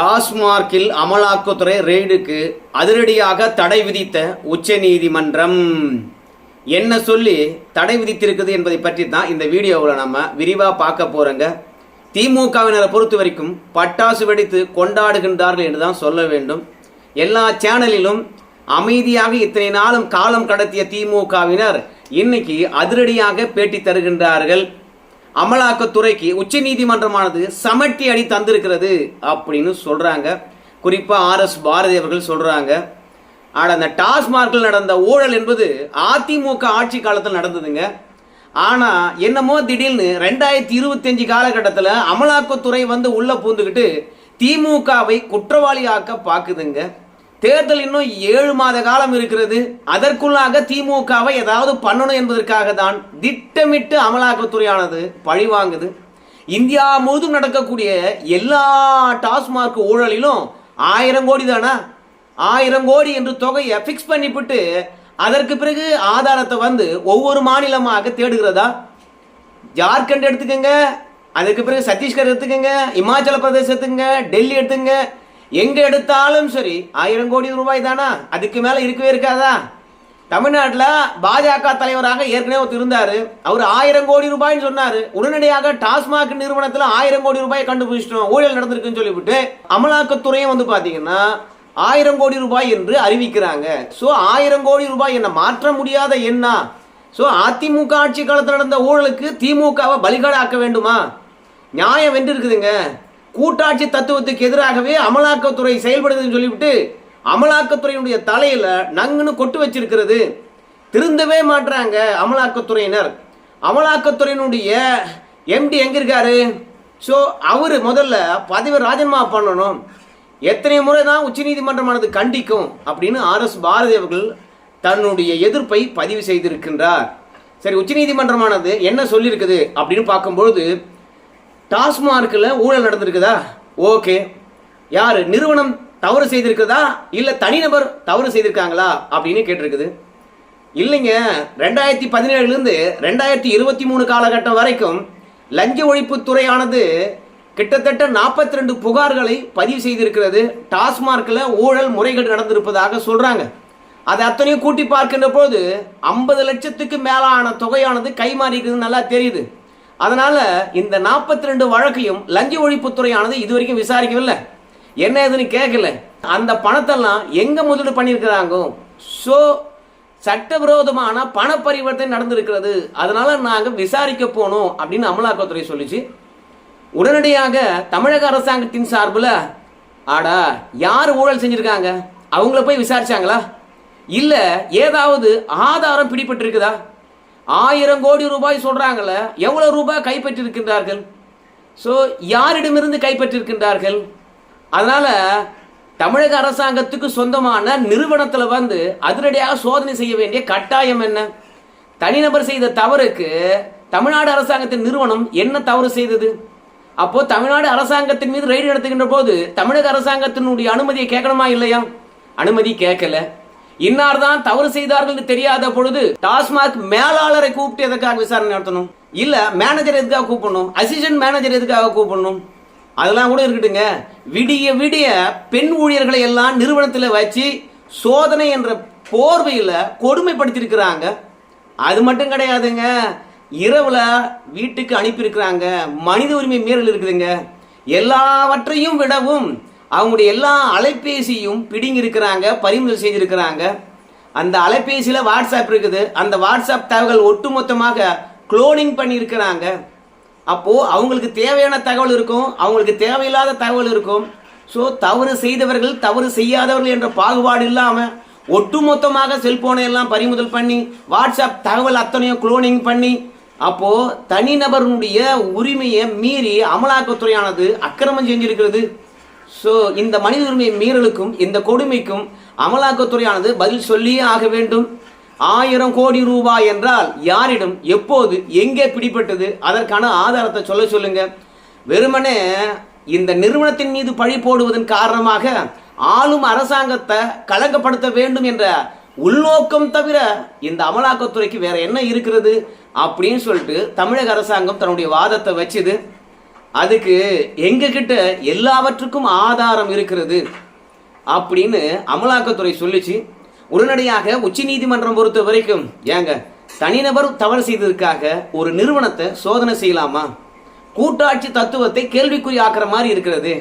டாஸ்மார்க்கில் அமலாக்கத்துறை ரெய்டுக்கு அதிரடியாக தடை விதித்த உச்சநீதிமன்றம். என்ன சொல்லி தடை விதித்திருக்குது என்பதை பற்றி தான் இந்த வீடியோவில் நம்ம விரிவாக பார்க்க போகிறோங்க திமுகவினரை பொறுத்த வரைக்கும் பட்டாசு வெடித்து கொண்டாடுகின்றார்கள் என்று தான் சொல்ல வேண்டும். எல்லா சேனலிலும் அமைதியாக இத்தனை நாளும் காலம் கடத்திய திமுகவினர் இன்னைக்கு அதிரடியாக பேட்டி தருகின்றார்கள். அமலாக்கத்துறைக்கு உச்சநீதிமன்றமானது சமட்டி அடி தந்திருக்கிறது அப்படின்னு சொல்றாங்க. குறிப்பா ஆர் எஸ் பாரதி அவர்கள் சொல்றாங்க. ஆனால் அந்த டாஸ்மார்க்கில் நடந்த ஊழல் என்பது அதிமுக ஆட்சி காலத்தில் நடந்ததுங்க. ஆனால் என்னமோ திடீர்னு ரெண்டாயிரத்தி இருபத்தஞ்சு காலகட்டத்தில் அமலாக்கத்துறை வந்து உள்ளே பூந்துக்கிட்டு திமுகவை குற்றவாளியாக்க பார்க்குதுங்க தேர்தல் இன்னும் ஏழு மாத காலம் இருக்கிறது. அதற்குள்ளாக திமுகவை ஏதாவது பண்ணணும் என்பதற்காக தான் திட்டமிட்டு அமலாக்கத்துறையானது பழிவாங்குது இந்தியா முழுதும் நடக்கக்கூடிய எல்லா டாஸ்மார்க் ஊழலிலும் ஆயிரம் கோடி தானா? ஆயிரம் கோடி என்று தொகையை ஃபிக்ஸ் பண்ணிவிட்டு அதற்கு பிறகு ஆதாரத்தை வந்து ஒவ்வொரு மாநிலமாக தேடுகிறதா? ஜார்க்கண்ட் எடுத்துக்கோங்க அதுக்கு பிறகு சத்தீஸ்கர் எடுத்துக்கோங்க இமாச்சல பிரதேச எடுத்துங்க டெல்லி எடுத்துங்க எங்க எடுத்தாலும் சரி ஆயிரம் கோடி ரூபாய் தானா அதுக்கு மேல இருக்கவே இருக்காதா? தமிழ்நாட்டில் பாஜக தலைவராக ஏற்கனவே ஒருத்தர் இருந்தார். அவர் ஆயிரம் கோடி ரூபாய்னு சொன்னார். உடனடியாக டாஸ்மாக் நிறுவனத்தில் ஆயிரம் கோடி ரூபாய் கண்டுபிடிச்சிட்டோம். ஊழல் நடந்திருக்குன்னு சொல்லிவிட்டு அமலாக்கத்துறையும் வந்து பார்த்தீங்கன்னா ஆயிரம் கோடி ரூபாய் என்று அறிவிக்கிறாங்க. ஸோ ஆயிரம் கோடி ரூபாய் என்ன மாற்ற முடியாத எண்ணா? ஸோ அதிமுக ஆட்சி காலத்தில் நடந்த ஊழலுக்கு திமுகவை பலிகடாக்க வேண்டுமா? நியாயம் வென்று இருக்குதுங்க கூட்டாட்சி தத்துவத்துக்கு எதிராகவே அமலாக்கத்துறை செயல்படுதுன்னு சொல்லிவிட்டு அமலாக்கத்துறையினுடைய தலையில நங்குன்னு கொட்டு வச்சிருக்கிறது. திருந்தவே மாட்டுறாங்க அமலாக்கத்துறையினர். அமலாக்கத்துறையினுடைய எம்டி எங்க இருக்காரு? ஸோ அவர் முதல்ல பதவி ராஜினாமா பண்ணணும். எத்தனை முறை தான் உச்சநீதிமன்றமானது கண்டிக்கும் அப்படின்னு ஆர் எஸ் பாரதி அவர்கள் தன்னுடைய எதிர்ப்பை பதிவு செய்திருக்கின்றார். சரி உச்சநீதிமன்றமானது என்ன சொல்லியிருக்குது அப்படின்னு பார்க்கும்பொழுது டாஸ்மார்க்கில் ஊழல் நடந்திருக்குதா? ஓகே. யார்? நிறுவனம் தவறு செய்திருக்குதா இல்லை தனிநபர் தவறு செய்திருக்காங்களா? அப்படின்னு கேட்டிருக்குது. இல்லைங்க. ரெண்டாயிரத்தி பதினேழுலேருந்து ரெண்டாயிரத்தி இருபத்தி மூணு காலகட்டம் வரைக்கும் லஞ்ச ஒழிப்புத்துறையானது கிட்டத்தட்ட நாற்பத்தி ரெண்டு புகார்களை பதிவு செய்திருக்கிறது. டாஸ்மார்க்கில் ஊழல் முறைகேடு நடந்திருப்பதாக சொல்கிறாங்க அதை அத்தனையும் கூட்டி பார்க்கின்ற போது ஐம்பது லட்சத்துக்கு மேலான தொகையானது கைமாறிக்குதுன்னு நல்லா தெரியுது. அதனால இந்த நாற்பத்தி ரெண்டு வழக்கையும் லஞ்ச ஒழிப்புத்துறையானது இதுவரைக்கும் விசாரிக்கவில்லை. என்ன ஏதுன்னு கேட்கல அந்த பணத்தெல்லாம் எங்க முதலீடு பண்ணியிருக்கிறாங்க? ஸோ சட்டவிரோதமான பண பரிவர்த்தனை நடந்திருக்கிறது. அதனால நாங்கள் விசாரிக்க போனோம் அப்படின்னு அமலாக்கத்துறை சொல்லிச்சு. உடனடியாக தமிழக அரசாங்கத்தின் சார்பில் ஆடா யார் ஊழல் செஞ்சுருக்காங்க? அவங்கள போய் விசாரிச்சாங்களா? இல்லை ஏதாவது ஆதாரம் பிடிபட்டிருக்குதா? ஆயிரம் கோடி ரூபாய் சொல்கிறாங்கள எவ்வளோ ரூபாய் கைப்பற்றியிருக்கின்றார்கள் ஸோ யாரிடமிருந்து கைப்பற்றிருக்கின்றார்கள்? அதனால் தமிழக அரசாங்கத்துக்கு சொந்தமான நிறுவனத்தில் வந்து அதிரடியாக சோதனை செய்ய வேண்டிய கட்டாயம் என்ன? தனிநபர் செய்த தவறுக்கு தமிழ்நாடு அரசாங்கத்தின் நிறுவனம் என்ன தவறு செய்தது? அப்போ தமிழ்நாடு அரசாங்கத்தின் மீது ரெய்டு நடத்துகின்ற போது தமிழக அரசாங்கத்தினுடைய அனுமதியை கேட்கணுமா இல்லையா? அனுமதி கேட்கல. இன்னார் தான் தவறு செய்தார்கள் தெரியாத பொழுது டாஸ்மாக் மேலாளரை கூப்பிட்டு எதற்காக விசாரணை நடத்தணும்? இல்ல மேனேஜர் எதுக்காக கூப்பிடணும்? அசிஸ்டன்ட் மேனேஜர் எதுக்காக கூப்பிடணும்? அதெல்லாம் கூட இருக்கட்டுங்க விடிய விடிய பெண் ஊழியர்களை எல்லாம் நிறுவனத்தில் வச்சு சோதனை என்ற போர்வையில் கொடுமைப்படுத்தியிருக்கிறாங்க. அது மட்டும் கிடையாதுங்க. இரவில் வீட்டுக்கு அனுப்பியிருக்கிறாங்க. மனித உரிமை மீறல் இருக்குதுங்க. எல்லாவற்றையும் விடவும் அவங்களுடைய எல்லா அலைபேசியும் பிடிங்கிருக்கிறாங்க பறிமுதல் செய்திருக்கிறாங்க. அந்த அலைபேசியில் வாட்ஸ்அப் இருக்குது. அந்த வாட்ஸ்அப் தகவல் ஒட்டுமொத்தமாக குளோனிங் பண்ணியிருக்கிறாங்க. அப்போது அவங்களுக்கு தேவையான தகவல் இருக்கும். அவங்களுக்கு தேவையில்லாத தகவல் இருக்கும். ஸோ தவறு செய்தவர்கள் தவறு செய்யாதவர்கள் என்ற பாகுபாடு இல்லாமல் ஒட்டுமொத்தமாக செல்போனை எல்லாம் பறிமுதல் பண்ணி வாட்ஸ்அப் தகவல் அத்தனையும் குளோனிங் பண்ணி அப்போது தனிநபருடைய உரிமையை மீறி அமலாக்கத்துறையானது அக்கிரமம் செஞ்சிருக்கிறது. ஸோ இந்த மனித உரிமை மீறலுக்கும் இந்த கொடுமைக்கும் அமலாக்கத்துறையானது பதில் சொல்லியே ஆக வேண்டும். ஆயிரம் கோடி ரூபாய் என்றால் யாரிடம் எப்போது எங்கே பிடிப்பட்டது அதற்கான ஆதாரத்தை சொல்ல சொல்லுங்க. வெறுமனே இந்த நிறுவனத்தின் மீது பழி போடுவதன் காரணமாக ஆளும் அரசாங்கத்தை கலங்கப்படுத்த வேண்டும் என்ற உள்நோக்கம் தவிர இந்த அமலாக்கத்துறைக்கு வேற என்ன இருக்கிறது அப்படின்னு சொல்லிட்டு தமிழக அரசாங்கம் தன்னுடைய வாதத்தை வச்சுது. அதுக்கு எங்ககிட்ட எல்லாவற்றுக்கும் ஆதாரம் இருக்கிறது அப்படின்னு அமலாக்கத்துறை சொல்லிச்சு. உடனடியாக உச்சநீதிமன்றம் பொறுத்த வரைக்கும் ஏங்க தனிநபர் தவறு செய்ததற்காக ஒரு நிறுவனத்தை சோதனை செய்யலாமா? கூட்டாட்சி தத்துவத்தை கேள்விக்குறி ஆக்குற மாதிரி இருக்கிறது.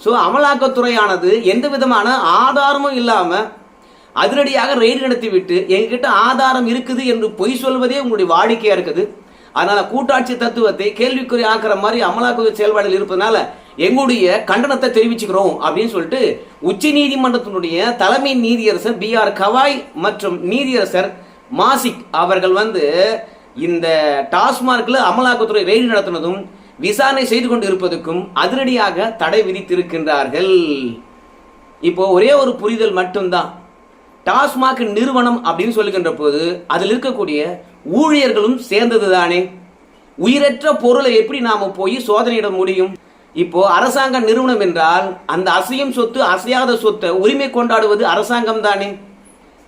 ஸோ அமலாக்கத்துறையானது எந்த விதமான ஆதாரமும் இல்லாமல் அதிரடியாக ரெய்டு நடத்தி விட்டு எங்ககிட்ட ஆதாரம் இருக்குது என்று பொய் சொல்வதே உங்களுடைய வாடிக்கையாக இருக்குது. அதனால கூட்டாட்சி தத்துவத்தை கேள்விக்குறி ஆக்குற மாதிரி அமலாக்கத்துறை செயல்பாடுகள் இருப்பதனால எங்களுடைய கண்டனத்தை தெரிவிச்சுக்கிறோம் அப்படின்னு சொல்லிட்டு உச்ச நீதிமன்றத்தினுடைய தலைமை நீதியரசர் பி ஆர் கவாய் மற்றும் நீதியரசர் மாசிக் அவர்கள் வந்து இந்த டாஸ்மார்க்ல அமலாக்கத்துறை ரெய்டு நடத்தினதும் விசாரணை செய்து கொண்டு இருப்பதற்கும் அதிரடியாக தடை விதித்திருக்கின்றார்கள். இப்போ ஒரே ஒரு புரிதல் மட்டும்தான். டாஸ்மாக் நிறுவனம் அப்படின்னு சொல்லுகின்ற போது அதில் இருக்கக்கூடிய ஊழியர்களும் சேர்ந்தது தானே உயிரற்ற பொருளை எப்படி நாம போய் சோதனையிட முடியும்? இப்போ அரசாங்க நிறுவனம் என்றால் அந்த அசையும் சொத்து அசையாத சொத்தை உரிமை கொண்டாடுவது அரசாங்கம் தானே?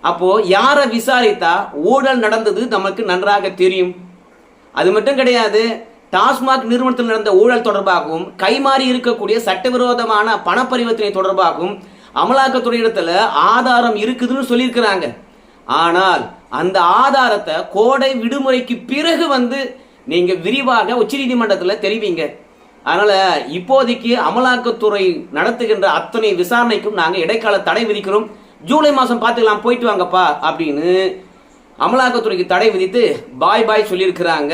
அப்போ யாரை விசாரித்தா ஊழல் நடந்தது நமக்கு நன்றாக தெரியும். அது மட்டும் கிடையாது டாஸ்மாக் நிறுவனத்தில் நடந்த ஊழல் தொடர்பாகவும் கைமாறி இருக்கக்கூடிய சட்டவிரோதமான பண பரிவர்த்தனை தொடர்பாகவும் அமலாக்கத்துறை இடத்துல ஆதாரம் இருக்குதுன்னு சொல்லியிருக்கிறாங்க. ஆனால் அந்த ஆதாரத்தை கோடை விடுமுறைக்கு பிறகு வந்து நீங்க விரிவாக உச்சநீதிமன்றத்தில் தெரிவிங்க. அதனால இப்போதைக்கு அமலாக்கத்துறை நடத்துகின்ற அத்தனை விசாரணைக்கும் நாங்கள் இடைக்கால தடை விதிக்கிறோம். ஜூலை மாதம் பார்த்துக்கலாம் போயிட்டு வாங்கப்பா அப்படின்னு அமலாக்கத்துறைக்கு தடை விதித்து பாய் பாய் சொல்லியிருக்கிறாங்க.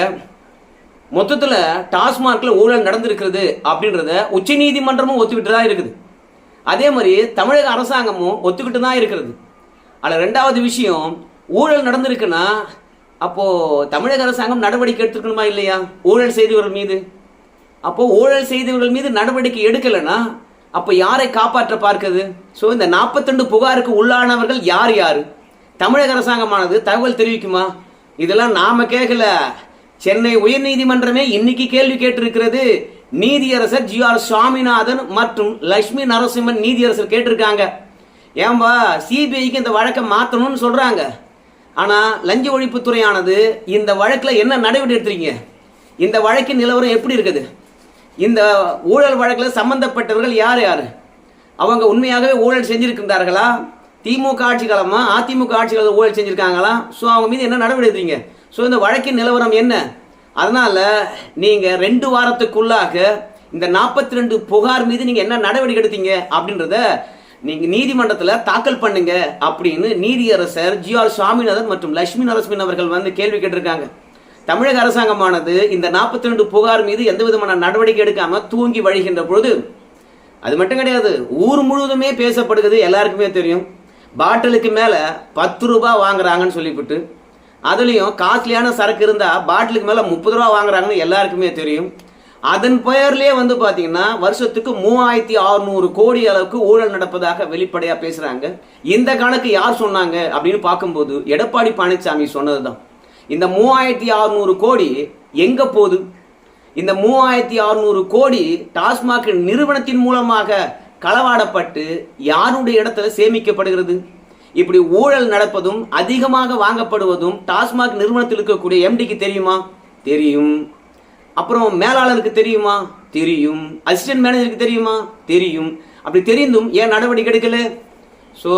மொத்தத்தில் டாஸ்மார்க்கில் ஊழல் நடந்திருக்கிறது அப்படின்றத உச்சநீதிமன்றமும் ஒத்துக்கிட்டு தான் இருக்குது. அதே மாதிரி தமிழக அரசாங்கமும் ஒத்துக்கிட்டு தான் இருக்கிறது. அதில் ரெண்டாவது விஷயம் ஊழல் நடந்திருக்குன்னா அப்போது தமிழக அரசாங்கம் நடவடிக்கை எடுத்துக்கணுமா இல்லையா? ஊழல் செய்தவர்கள் மீது. அப்போது ஊழல் செய்தவர்கள் மீது நடவடிக்கை எடுக்கலைன்னா அப்போ யாரை காப்பாற்ற பார்க்குது? ஸோ இந்த 42 புகாருக்கு உள்ளானவர்கள் யார் யார்? தமிழக அரசாங்கமானது தகவல் தெரிவிக்குமா? இதெல்லாம் நாம் கேட்கல. சென்னை உயர்நீதிமன்றமே இன்னைக்கு கேள்வி கேட்டிருக்கிறது. நீதியரசர் ஜி ஆர் சுவாமிநாதன் மற்றும் லட்சுமி நரசிம்மன் நீதியரசர் கேட்டிருக்காங்க. ஏன்பா சிபிஐக்கு இந்த வழக்கை மாற்றணும்னு சொல்கிறாங்க ஆனால் லஞ்ச ஒழிப்புத்துறையானது இந்த வழக்கில் என்ன நடவடிக்கை எடுத்துருக்கீங்க? இந்த வழக்கின் நிலவரம் எப்படி இருக்குது? இந்த ஊழல் வழக்கில் சம்பந்தப்பட்டவர்கள் யார் யார்? அவங்க உண்மையாகவே ஊழல் செஞ்சுருக்கின்றார்களா? திமுக ஆட்சி காலமாக அதிமுக ஆட்சி காலத்தில் ஊழல் செஞ்சிருக்காங்களா? ஸோ அவங்க மீது என்ன நடவடிக்கை எடுத்தீங்க ஸோ இந்த வழக்கின் நிலவரம் என்ன? அதனால் நீங்கள் ரெண்டு வாரத்துக்குள்ளாக இந்த நாற்பத்தி ரெண்டு புகார் மீது நீங்கள் என்ன நடவடிக்கை எடுத்தீங்க அப்படின்றத நீங்கள் நீதிமன்றத்தில் தாக்கல் பண்ணுங்க அப்படின்னு நீதியரசர் ஜி ஆர் சுவாமிநாதன் மற்றும் லட்சுமி நரசிம்மன் அவர்கள் வந்து கேள்வி கேட்டிருக்காங்க. தமிழக அரசாங்கமானது இந்த 42 ரெண்டு புகார் மீது எந்த விதமான நடவடிக்கை எடுக்காமல் தூங்கி வழிகின்ற பொழுது அது மட்டும் கிடையாது ஊர் முழுவதுமே பேசப்படுகிறது எல்லாருக்குமே தெரியும். பாட்டிலுக்கு மேலே பத்து ரூபாய் வாங்குறாங்கன்னு சொல்லிவிட்டு அதுலேயும் காஸ்ட்லியான சரக்கு இருந்தால் பாட்டிலுக்கு மேலே முப்பது ரூபா வாங்குறாங்கன்னு எல்லாருக்குமே தெரியும். அதன் பெயர்லேயே வந்து பார்த்தீங்கன்னா வருஷத்துக்கு மூவாயிரத்தி அறுநூறு கோடி அளவுக்கு ஊழல் நடப்பதாக வெளிப்படையாக பேசுகிறாங்க இந்த கணக்கு யார் சொன்னாங்க அப்படின்னு பார்க்கும்போது எடப்பாடி பழனிசாமி சொன்னதுதான். இந்த மூவாயிரத்தி அறுநூறு கோடி எங்கே போகுது? இந்த மூவாயிரத்தி அறுநூறு கோடி டாஸ்மாக் நிறுவனத்தின் மூலமாக களவாடப்பட்டு யாருடைய இடத்துல சேமிக்கப்படுகிறது? இப்படி ஊழல் நடப்பதும் அதிகமாக வாங்கப்படுவதும் டாஸ்மாக் நிறுவனத்தில் இருக்கக்கூடிய எம்டிக்கு தெரியுமா? தெரியும். அப்புறம் மேலாளருக்கு தெரியுமா? தெரியும். அசிஸ்டன்ட் மேனேஜருக்கு தெரியுமா? தெரியும். அப்படி தெரிந்தும் ஏன் நடவடிக்கை எடுக்கல? ஸோ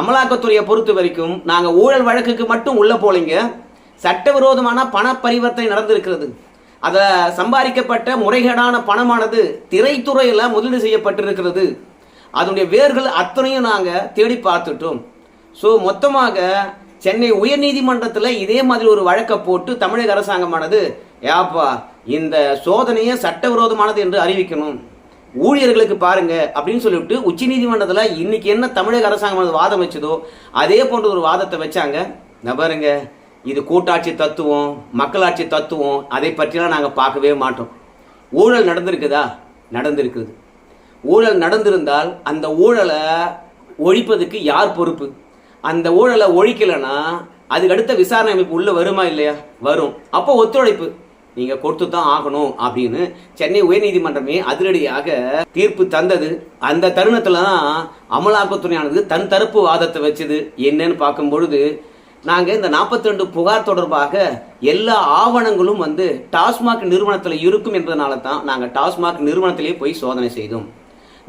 அமலாக்கத்துறையை பொறுத்த வரைக்கும் நாங்கள் ஊழல் வழக்குக்கு மட்டும் உள்ளே போலீங்க. சட்டவிரோதமான பண பரிவர்த்தனை நடந்திருக்கிறது. அதை சம்பாதிக்கப்பட்ட முறைகேடான பணமானது திரைத்துறையில் முதலீடு செய்யப்பட்டிருக்கிறது. அதனுடைய வேர்கள் அத்தனையும் நாங்கள் தேடி பார்த்துட்டோம். ஸோ மொத்தமாக சென்னை உயர்நீதிமன்றத்தில் இதே மாதிரி ஒரு வழக்கை போட்டு தமிழக அரசாங்கமானது ஏப்பா இந்த சோதனையை சட்டவிரோதமானது என்று அறிவிக்கணும். ஊழியர்களுக்கு பாருங்க அப்படின்னு சொல்லிவிட்டு உச்சநீதிமன்றத்தில் இன்னைக்கு என்ன தமிழக அரசாங்கம் வாதம் வச்சதோ அதே போன்ற ஒரு வாதத்தை வச்சாங்க. நான் பாருங்க இது கூட்டாட்சி தத்துவம் மக்களாட்சி தத்துவம் அதை பற்றிலாம் நாங்கள் பார்க்கவே மாட்டோம். ஊழல் நடந்திருக்குதா? நடந்திருக்குது. ஊழல் நடந்திருந்தால் அந்த ஊழலை ஒழிப்பதுக்கு யார் பொறுப்பு? அந்த ஊழலை ஒழிக்கலைன்னா அதுக்கு அடுத்த விசாரணை அமைப்பு உள்ள வருமா இல்லையா? வரும். அப்போ ஒத்துழைப்பு. நீங்க கொடுத்து தான் ஆகணும் அப்படின்னு சென்னை உயர்நீதிமன்றமே அதிரடியாக தீர்ப்பு தந்தது. அந்த தருணத்தில் தான் அமலாக்கத்துறையானது தன் தரப்பு வாதத்தை வச்சது. என்னன்னு பார்க்கும் பொழுது நாங்க இந்த 42 புகார் தொடர்பாக எல்லா ஆவணங்களும் வந்து டாஸ்மாக் நிறுவனத்தில் இருக்கும் என்பதனால தான் நாங்கள் டாஸ்மாக் நிறுவனத்திலே போய் சோதனை செய்தோம்.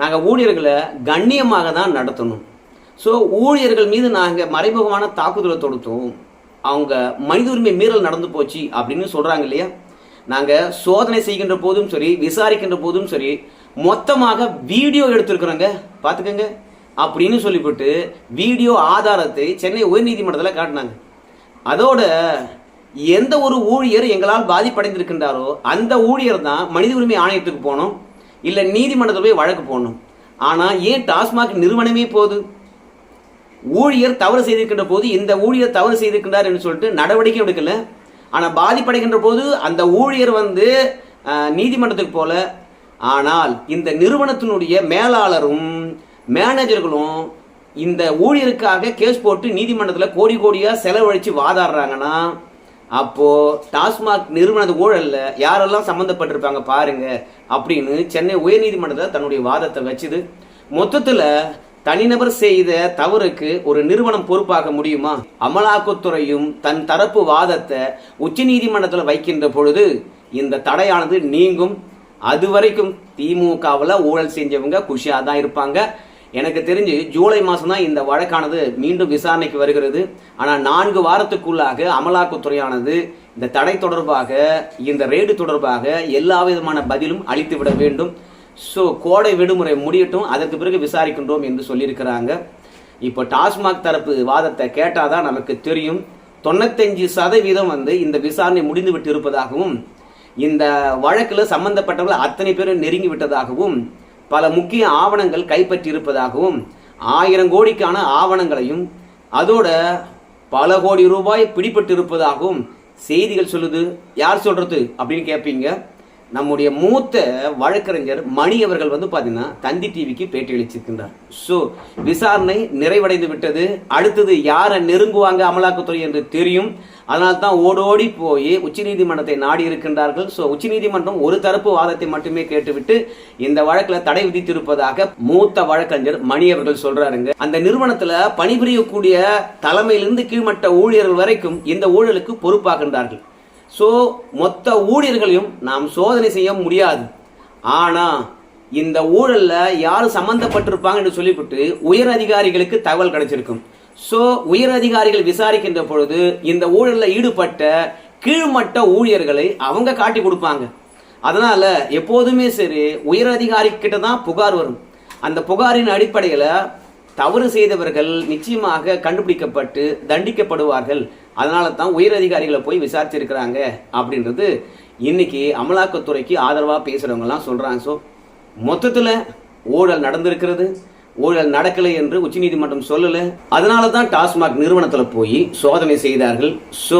நாங்கள் ஊழியர்களை கண்ணியமாக தான் நடத்தணும். ஸோ ஊழியர்கள் மீது நாங்கள் மறைமுகமான தாக்குதலை தொடுத்தோம் அவங்க மனித உரிமை மீறல் நடந்து போச்சு அப்படின்னு சொல்கிறாங்க இல்லையா? நாங்கள் சோதனை செய்கின்ற போதும் சரி விசாரிக்கின்ற போதும் சரி மொத்தமாக வீடியோ எடுத்திருக்கிறோங்க. பாத்துக்கங்க அப்படின்னு சொல்லிவிட்டு வீடியோ ஆதாரத்தை சென்னை உயர்நீதிமன்றத்தில் காட்டினாங்க. அதோட எந்த ஒரு ஊழியர் எங்களால் பாதிப்படைந்திருக்கின்றாரோ அந்த ஊழியர் தான் மனித உரிமை ஆணையத்துக்கு போகணும் இல்லை நீதிமன்றத்தில் போய் வழக்கு போகணும் ஆனால் ஏன் டாஸ்மாக் நிறுவனமே போகுது? ஊழியர் தவறு செய்திருக்கின்ற போது இந்த ஊழியர் தவறு செய்திருக்கின்றார் என்று சொல்லிட்டு நடவடிக்கை எடுக்கல. ஆனால் பாதிப்படைகின்ற போது அந்த ஊழியர் வந்து நீதிமன்றத்துக்கு போல. ஆனால் இந்த நிறுவனத்தினுடைய மேலாளரும் மேனேஜர்களும் இந்த ஊழியருக்காக கேஸ் போட்டு நீதிமன்றத்தில் கோடி கோடியாக செலவழித்து வாதாடுறாங்கன்னா அப்போது டாஸ்மாக் நிறுவனது ஊழல்ல யாரெல்லாம் சம்மந்தப்பட்டிருப்பாங்க பாருங்க. அப்படின்னு சென்னை உயர்நீதிமன்றத்தில் தன்னுடைய வாதத்தை வச்சுது. மொத்தத்தில் தனிநபர் செய்த தவறுக்கு ஒரு நிறுவனம் பொறுப்பாக முடியுமா? அமலாக்கத்துறையும் தன் தரப்பு வாதத்தை உச்சநீதிமன்றத்தில் வைக்கின்ற பொழுது இந்த தடையானது நீங்கும். அது வரைக்கும் திமுகவில் ஊழல் செஞ்சவங்க குஷியாக தான் இருப்பாங்க. எனக்கு தெரிஞ்சு ஜூலை மாதம் தான் இந்த வழக்கானது மீண்டும் விசாரணைக்கு வருகிறது. ஆனால் நான்கு வாரத்துக்குள்ளாக அமலாக்கத்துறையானது இந்த தடை தொடர்பாக இந்த ரெய்டு தொடர்பாக எல்லா விதமான பதிலும் அளித்து விட வேண்டும். ஸோ கோடை விடுமுறை முடியட்டும் அதற்கு பிறகு விசாரிக்கின்றோம் என்று சொல்லியிருக்கிறாங்க. இப்போ டாஸ்மாக் தரப்பு வாதத்தை கேட்டாதான் நமக்கு தெரியும். தொண்ணூத்தஞ்சு சதவீதம் வந்து இந்த விசாரணை முடிந்து விட்டு இருப்பதாகவும் இந்த வழக்கில் சம்பந்தப்பட்டவர்கள் அத்தனை பேரும் நெருங்கி விட்டதாகவும் பல முக்கிய ஆவணங்கள் கைப்பற்றி இருப்பதாகவும் ஆயிரம் கோடிக்கான ஆவணங்களையும் அதோட பல கோடி ரூபாய் பிடிபட்டு இருப்பதாகவும் செய்திகள் சொல்லுது. யார் சொல்றது அப்படின்னு கேட்பீங்க. நம்முடைய மூத்த வழக்கறிஞர் மணி அவர்கள் வந்து பார்த்தீங்கன்னா தந்தி டிவிக்கு பேட்டி அளிச்சிருக்கின்றார். ஸோ விசாரணை நிறைவடைந்து விட்டது. அடுத்தது யாரை நெருங்குவாங்க அமலாக்கத்துறை என்று தெரியும். அதனால தான் ஓடோடி போய் உச்சநீதிமன்றத்தை நாடி இருக்கின்றார்கள். ஸோ உச்சநீதிமன்றம் ஒரு தரப்பு வாதத்தை மட்டுமே கேட்டுவிட்டு இந்த வழக்கில் தடை விதித்திருப்பதாக மூத்த வழக்கறிஞர் மணி அவர்கள் சொல்றாருங்க. அந்த நிறுவனத்தில் பணிபுரியக்கூடிய தலைமையிலிருந்து கீழ்மட்ட ஊழியர்கள் வரைக்கும் இந்த ஊழலுக்கு பொறுப்பாகின்றார்கள். ஸோ மொத்த ஊழியர்களையும் நாம் சோதனை செய்ய முடியாது. ஆனால் இந்த ஊழலில் யார் சம்மந்தப்பட்டிருப்பாங்க என்று சொல்லிவிட்டு உயர் அதிகாரிகளுக்கு தகவல் கிடைச்சிருக்கும். ஸோ உயர் அதிகாரிகள் விசாரிக்கின்ற பொழுது இந்த ஊழலில் ஈடுபட்ட கீழ்மட்ட ஊழியர்களை அவங்க காட்டி கொடுப்பாங்க. அதனால் எப்போதுமே சரி உயர் அதிகாரி கிட்ட தான் புகார் வரும். அந்த புகாரின் அடிப்படையில் தவறு செய்தவர்கள் நிச்சயமாக கண்டுபிடிக்கப்பட்டு தண்டிக்கப்படுவார்கள். அதனால தான் உயர் அதிகாரிகளை போய் விசாரிச்சிருக்கிறாங்க அப்படின்றது இன்னைக்கு அமலாக்கத்துறைக்கு ஆதரவாக பேசுகிறவங்கலாம் சொல்கிறாங்க ஸோ மொத்தத்தில் ஊழல் நடந்திருக்கிறது. ஊழல் நடக்கலை என்று உச்சநீதிமன்றம் சொல்லலை. அதனால தான் டாஸ்மாக் நிறுவனத்தில் போய் சோதனை செய்தார்கள். ஸோ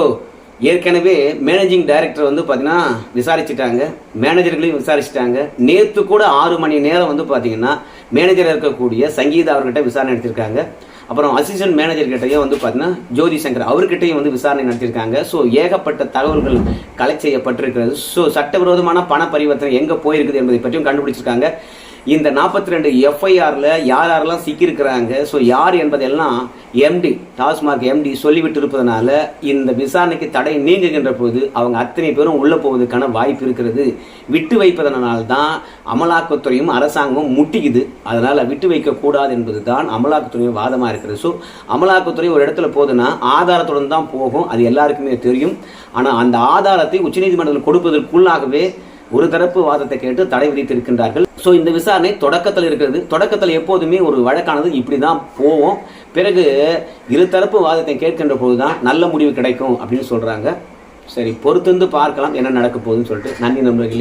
ஏற்கனவே மேனேஜிங் டைரக்டர் வந்து பார்த்தீங்கன்னா விசாரிச்சிட்டாங்க. மேனேஜர்களையும் விசாரிச்சிட்டாங்க. நேற்று கூட ஆறு மணி நேரம் வந்து பார்த்தீங்கன்னா மேனேஜர் இருக்கக்கூடிய சங்கீதா அவர்கிட்ட விசாரணை நடத்திருக்காங்க. அப்புறம் அசிஸ்டன்ட் மேனேஜர்கிட்டையும் வந்து பார்த்தீங்கன்னா ஜோதி சங்கர் அவர்கிட்டையும் வந்து விசாரணை நடத்தியிருக்காங்க ஸோ ஏகப்பட்ட தகவல்கள் கலெக்ட் செய்யப்பட்டிருக்கிறது. ஸோ சட்டவிரோதமான பண பரிவர்த்தனை எங்கே போயிருக்குது என்பதை பற்றியும் கண்டுபிடிச்சிருக்காங்க. இந்த நாற்பத்தி ரெண்டு எஃப்ஐஆரில் யார் யாரெல்லாம் சிக்கியிருக்கிறாங்க? ஸோ யார் என்பதெல்லாம் எம்டி டாஸ்மாக் எம்டி சொல்லிவிட்டு இருப்பதனால இந்த விசாரணைக்கு தடை நீங்குகின்ற போது அவங்க அத்தனை பேரும் உள்ளே போவதற்கான வாய்ப்பு இருக்கிறது. விட்டு வைப்பதனால தான் அமலாக்கத்துறையும் அரசாங்கமும் முட்டிக்குது. அதனால் விட்டு வைக்கக்கூடாது என்பது தான் அமலாக்கத்துறையும் வாதமாக இருக்கிறது. ஸோ அமலாக்கத்துறை ஒரு இடத்துல போகுதுன்னா ஆதாரத்துடன் தான் போகும். அது எல்லாருக்குமே தெரியும். ஆனால் அந்த ஆதாரத்தை உச்சநீதிமன்றத்தில் கொடுப்பதற்குள்ளாகவே ஒரு தரப்பு வாதத்தை கேட்டு தடை விதித்திருக்கின்றார்கள். ஸோ இந்த விசாரணை தொடக்கத்தில் இருக்கிறது. தொடக்கத்தில் எப்போதுமே ஒரு வழக்கானது இப்படி தான் போவோம். பிறகு இருதரப்பு வாதத்தை கேட்கின்ற போது தான் நல்ல முடிவு கிடைக்கும் அப்படின்னு சொல்கிறாங்க சரி பொறுத்திருந்து பார்க்கலாம் என்ன நடக்க போகுதுன்னு சொல்லிட்டு நன்றி நண்பர்களே.